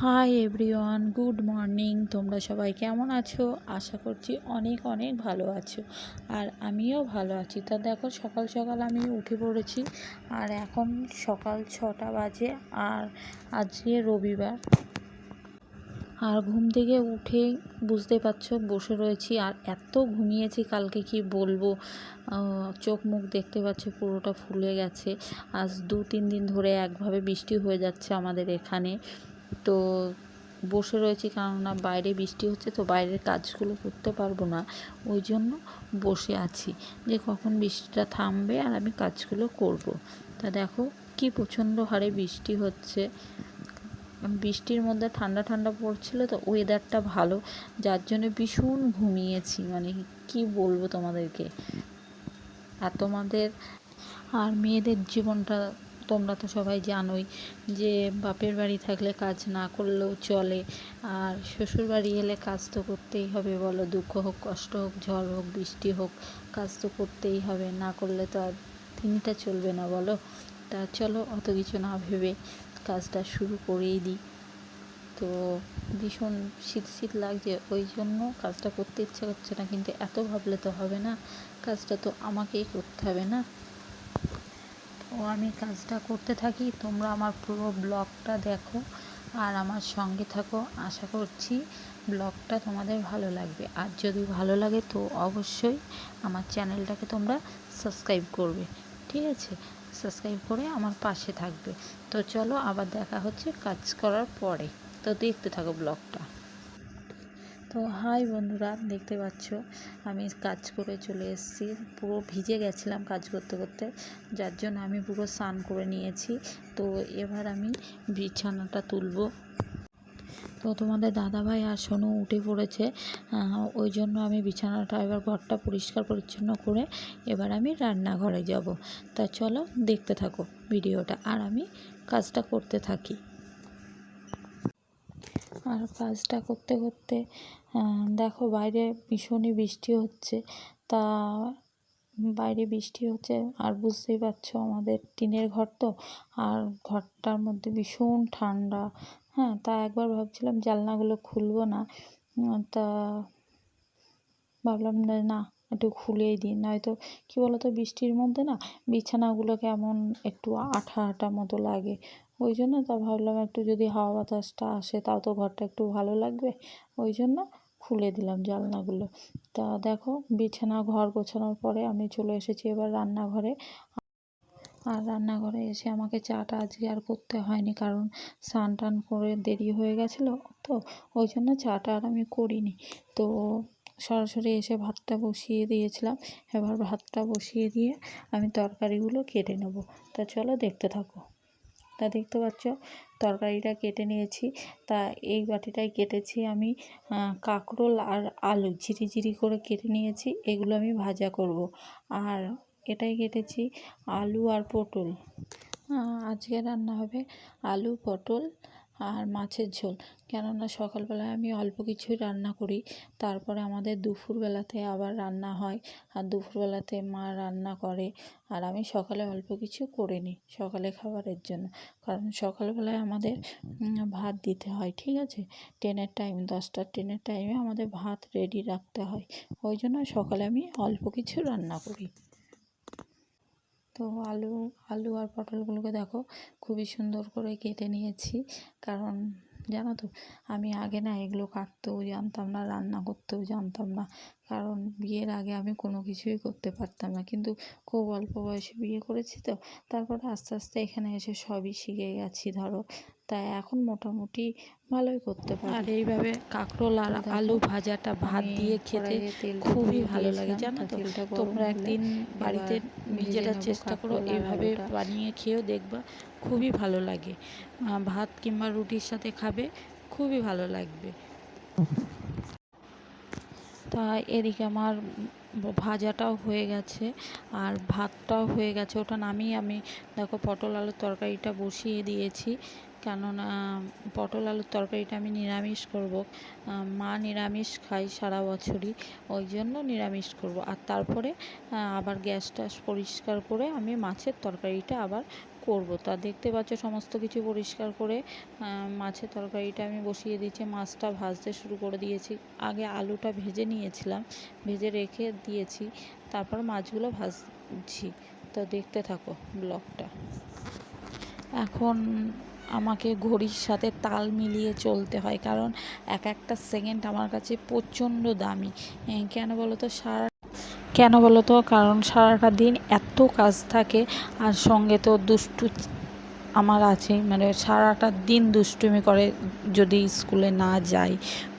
Hi everyone good morning তোমরা সবাই কেমন আছো? আশা করছি অনেক অনেক ভালো আছো। আর আমিও ভালো আছি। তা দেখো, সকাল সকাল আমি উঠে পড়েছি। আর এখন সকাল ছটা বাজে আর আজকে রবিবার। আর ঘুম থেকে উঠে বুঝতে পারছ, বসে রয়েছি। আর এত ঘুমিয়েছি, কালকে কি বলব? চোখ মুখ দেখতে পাচ্ছ, পুরোটা ফুলে গেছে। আজ দু তিন দিন ধরে একভাবে বৃষ্টি হয়ে যাচ্ছে আমাদের এখানে। তো বসে রয়েছি কেননা বাইরে বৃষ্টি হচ্ছে, তো বাইরের কাজগুলো করতে পারব না। ওই জন্য বসে আছি যে কখন বৃষ্টিটা থামবে আর আমি কাজগুলো করব। তা দেখো কি প্রচণ্ড হারে বৃষ্টি হচ্ছে। বৃষ্টির মধ্যে ঠান্ডা ঠান্ডা পড়ছিল, তো ওয়েদারটা ভালো। যার জন্য ভীষণ ঘুমিয়েছি মানে কি বলব তোমাদেরকে? আর তোমাদের, আর মেয়েদের জীবনটা তোমরা তো সবাই জানোই যে বাপের বাড়ি থাকলে কাজ না করলেও চলে। আর শ্বশুর বাড়ি এলে কাজ তো করতেই হবে বলো, দুঃখ হোক, কষ্ট হোক, ঝড় হোক, বৃষ্টি হোক, কাজ তো করতেই হবে। না করলে তো আর দিনটা চলবে না বলো। তা চলো, অত কিছু না ভেবে কাজটা শুরু করেই দিই। তো ভীষণ শীত শীত লাগছে, ওই জন্য কাজটা করতে ইচ্ছে করছে না, কিন্তু এত ভাবলে তো হবে না, কাজটা তো আমাকেই করতে হবে না। তো আমি কাজটা করতে থাকি। তোমরা আমার পুরো ব্লগটা দেখো আর আমার সঙ্গে থাকো। আশা করছি ব্লগটা তোমাদের ভালো লাগবে। আর যদি ভালো লাগে তো অবশ্যই আমার চ্যানেলটাকে তোমরা সাবস্ক্রাইব করবে। ঠিক আছে? সাবস্ক্রাইব করে আমার পাশে থাকবে। তো চলো আবার দেখা হচ্ছে কাজ করার পরে। তো দেখতে থাকো ব্লগটা। তো হাই বন্ধুরা, দেখতে পাচ্ছ? আমি কাজ করে চলে এসেছি। পুরো ভিজে গেছিলাম কাজ করতে করতে, যার জন্য আমি পুরো স্নান করে নিয়েছি। তো এবার আমি বিছানাটা তুলবো। তো তোমাদের দাদাভাই আর সোনু উঠে পড়েছে। ওই জন্য আমি বিছানাটা এবার ঘরটা পরিষ্কার পরিচ্ছন্ন করে এবার আমি রান্নাঘরে যাব। তা চলো দেখতে থাকো ভিডিওটা। আর আমি কাজটা করতে থাকি। আর কাজটা করতে করতে দেখো বাইরে ভীষণই বৃষ্টি হচ্ছে। তা বাইরে বৃষ্টি হচ্ছে, আর বুঝতেই পারছ আমাদের টিনের ঘর তো, আর ঘরটার মধ্যে ভীষণ ঠান্ডা। হ্যাঁ তা একবার ভাবছিলাম জানলাগুলো খুলবো না তা ভাবলাম না, একটু খুলেই দিই। নয়তো কী বলো তো বৃষ্টির মধ্যে না বিছানাগুলো কেমন একটু আঠা আঠা মতো লাগে। ওই জন্য তা ভাবলাম একটু যদি হাওয়া বাতাসটা আসে, তাও তো ঘরটা একটু ভালো লাগবে। ওই জন্য খুলে দিলাম জানলাগুলো। তা দেখো, বিছানা ঘর গোছানোর পরে আমি চলে এসেছি এবার রান্নাঘরে। আর রান্নাঘরে এসে আমাকে চাটা আজকে আর করতে হয়নি, কারণ স্নান টান করে দেরি হয়ে গেছিল। তো ওই জন্য চাটা আর আমি করিনি। তো সরাসরি এসে ভাতটা বসিয়ে দিয়েছিলাম। এবার ভাতটা বসিয়ে দিয়ে আমি তরকারিগুলো কেটে নেব। তা চলো দেখতে থাকো। তা দেখতে পাচ্ছ, তরকারিটা কেটে নিয়েছি। তা এই বাটিটায় কেটেছি আমি কাঁকরোল আর আলু ঝিরি ঝিরি করে কেটে নিয়েছি, এগুলো আমি ভাজা করব। আর এটাই কেটেছি আলু আর পটল। আজকে রান্না হবে আলু, পটল আর মাছের ঝোল। কেননা সকালবেলায় আমি অল্প কিছুই রান্না করি, তারপরে আমাদের দুপুরবেলাতে আবার রান্না হয়, আর দুপুরবেলাতে মা রান্না করে, আর আমি সকালে অল্প কিছু করে নিই সকালে খাবারের জন্য। কারণ সকালবেলায় আমাদের ভাত দিতে হয়, ঠিক আছে? ট্রেনের টাইম দশটার ট্রেনের টাইমে আমাদের ভাত রেডি রাখতে হয়। ওই জন্য সকালে আমি অল্প কিছু রান্না করি। তো আলু আলু আর পটলগুলোকে দেখো খুবই সুন্দর করে কেটে নিয়েছি। কারণ জানো তো, আমি আগে না এগুলো কাটতেও জানতাম না, রান্না করতেও জানতাম না। কারণ বিয়ের আগে আমি কোনো কিছুই করতে পারতাম না। কিন্তু খুব অল্প বয়সে বিয়ে করেছি তো তারপরে আস্তে আস্তে এখানে এসে সবই শিখে গেছি ধরো। তাই এখন মোটামুটি ভালোই করতে পারি আর এইভাবে কাঁকরোল আর আলু ভাজাটা ভাত দিয়ে খেতে খুবই ভালো লাগে জানো তো তোমরা একদিন বাড়িতে নিজেরা চেষ্টা করো এভাবে বানিয়ে খেয়েও দেখবা খুবই ভালো লাগে। ভাত কিংবা রুটির সাথে খাবে খুবই ভালো লাগবে। তা এদিকে আমার ভাজাটাও হয়ে গেছে আর ভাতটাও হয়ে গেছে। ওটা নামিয়ে আমি দেখো পটল আলুর তরকারিটা বসিয়ে দিয়েছি। কেননা পটল আলুর তরকারিটা আমি নিরামিষ করব। মা নিরামিষ খাই সারা বছরই, ওই জন্য নিরামিষ করব। আর তারপরে আবার গ্যাস ট্যাস পরিষ্কার করে আমি মাছের তরকারিটা আবার করব? তা দেখতে পাচ্ছ সমস্ত কিছু পরিষ্কার করে মাছের তরকারিটা আমি বসিয়ে দিয়েছি, মাছটা ভাজতে শুরু করে দিয়েছি। আগে আলুটা ভেজে নিয়েছিলাম, ভেজে রেখে দিয়েছি, তারপর মাছগুলো ভাজছি। তো দেখতে থাকো ব্লগটা। এখন আমাকে ঘড়ির সাথে তাল মিলিয়ে চলতে হয়, কারণ এক একটা সেকেন্ড আমার কাছে প্রচণ্ড দামি। কেন বলো তো, সারা কেন বলো তো? কারণ সারাটা দিন এত কাজ থাকে আর সঙ্গে তো দুষ্টু আমার আছেই মানে সারাটা দিন দুষ্টুমি করে যদি স্কুলে না যাই,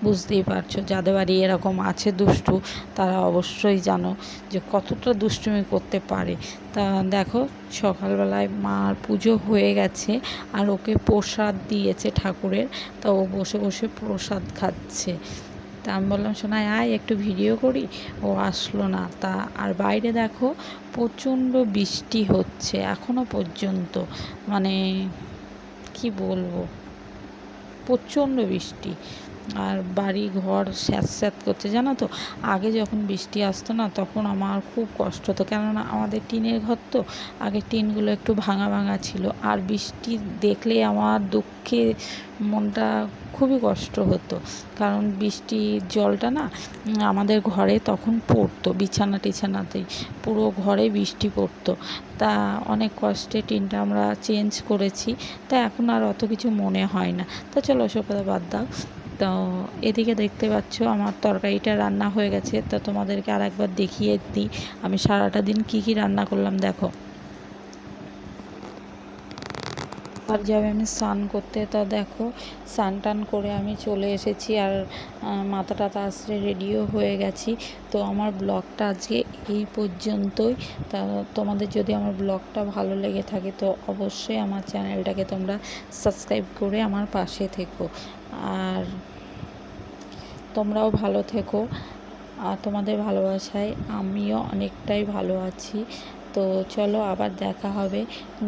বুঝতেই পারছ, যাদের বাড়ি এরকম আছে দুষ্টু, তারা অবশ্যই জানো যে কতটা দুষ্টুমি করতে পারে। তা দেখো, সকালবেলায় মার পুজো হয়ে গেছে আর ওকে প্রসাদ দিয়েছে ঠাকুরের। তা ও বসে বসে প্রসাদ খাচ্ছে। তা আমি বললাম শোনায় আয়, একটু ভিডিও করি। ও আসলো না। তা আর বাইরে দেখো, প্রচণ্ড বৃষ্টি হচ্ছে, এখনও পর্যন্ত। মানে কি বলব? প্রচণ্ড বৃষ্টি। আর বাড়ি, ঘর স্যাঁত স্যাঁত করছে, জানো তো? আগে যখন বৃষ্টি আসতো না, তখন আমার খুব কষ্ট হতো। কেননা আমাদের টিনের ঘর তো, আগে টিনগুলো একটু ভাঙা ভাঙা ছিল। আর বৃষ্টি দেখলে আমার দুঃখে মনটা খুবই কষ্ট হতো। কারণ বৃষ্টির জলটা না আমাদের ঘরে তখন পড়তো, বিছানা টিছানাতেই। পুরো ঘরে বৃষ্টি পড়তো। তা অনেক কষ্টে টিনটা আমরা চেঞ্জ করেছি। তা এখন আর অত কিছু মনে হয় না। তা চলো কথা বাদ দাও। তো এদিকে দেখতে পাচ্ছ আমার তরকারিটা রান্না হয়ে গেছে। তো তোমাদেরকে আর একবার দেখিয়ে দিই, আমি সারাটা দিন কি কি রান্না করলাম দেখো। আর যাবে আমি স্নান করতে, তা দেখো স্নান টান করে আমি চলে এসেছি আর মাথা টাতা আসলে রেডিও হয়ে গেছি। তো আমার ব্লগটা আজকে এই পর্যন্তই। তা তোমাদের যদি আমার ব্লগটা ভালো লেগে থাকে, তো অবশ্যই আমার চ্যানেলটাকে তোমরা সাবস্ক্রাইব করে আমার পাশে থেকো। আর তোমরাও ভালো থেকো। আর তোমাদের ভালোবাসায় আমিও অনেকটাই ভালো আছি। তো চলো আবার দেখা হবে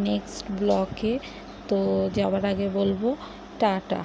নেক্সট ব্লকে তো যাওয়ার আগে বলব, টাটা।